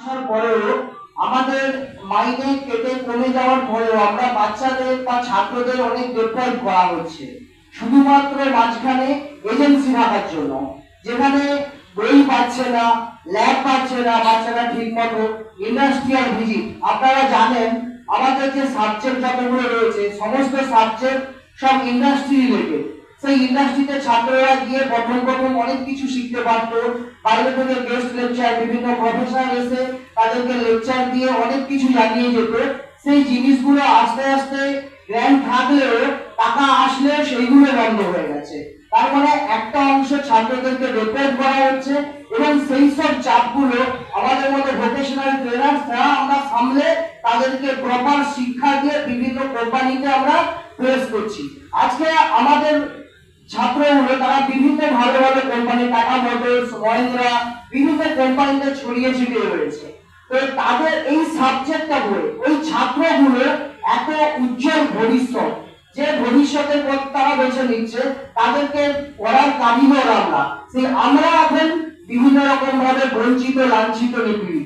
আসার পরেও আমাদের মাইনে কেটে কমে যাওয়ার পরেও আমরা বাচ্চাদের বা ছাত্রদের অনেক করা হচ্ছে। শুধুমাত্র মাঝখানে এজেন্সি জন্য। যেখানে বই পাচ্ছে না ল্যাব পাচ্ছে না, বাচ্চারা ঠিক মতো ইন্ডাস্ট্রিয়াল ভিজিট। আপনারা জানেন, আমাদের যে সাবজেক্ট যতগুলো রয়েছে, সমস্ত সাবজেক্ট সব ইন্ডাস্ট্রি রিলেটেড সেই ইন্ডাস্ট্রিতে ছাত্ররা গিয়ে প্রথম প্রথম অনেক কিছু শিখতে পারতো। বাইরে থেকে গেস্ট লেকচার বিভিন্ন প্রফেসর এসে তাদেরকে লেকচার দিয়ে অনেক কিছু জানিয়ে যেত। সেই জিনিসগুলো আস্তে আস্তে গ্র্যান্ড থাকলেও টাকা আসলেও সেইগুলো বন্ধ হয়ে গেছে। তার মানে একটা অংশ ছাত্রদেরকে ডিপেন্ড করা হচ্ছে এবং সেই সব চাপগুলো আমাদের মতো ভোকেশনাল ট্রেনার তারা আমরা সামলে তাদেরকে প্রপার শিক্ষা দিয়ে বিভিন্ন কোম্পানিতে আমরা প্লেস করছি। আজকে আমাদের ছাত্রগুলো তারা বিভিন্ন ভালো ভালো কোম্পানি টাটা মোটরস বিভিন্ন কোম্পানিতে ছড়িয়ে ছিটিয়ে রয়েছে। তো তাদের এই সাবজেক্টটা পড়ে ওই ছাত্রগুলো এত উজ্জ্বল ভবিষ্যৎ, যে ভবিষ্যতের পথ তারা বেছে নিচ্ছে, তাদেরকে পড়ার কাবিনও আমরা। সেই আমরা এখন বিভিন্ন রকম ভাবে বঞ্চিত, লাঞ্ছিত, নিপীড়িত।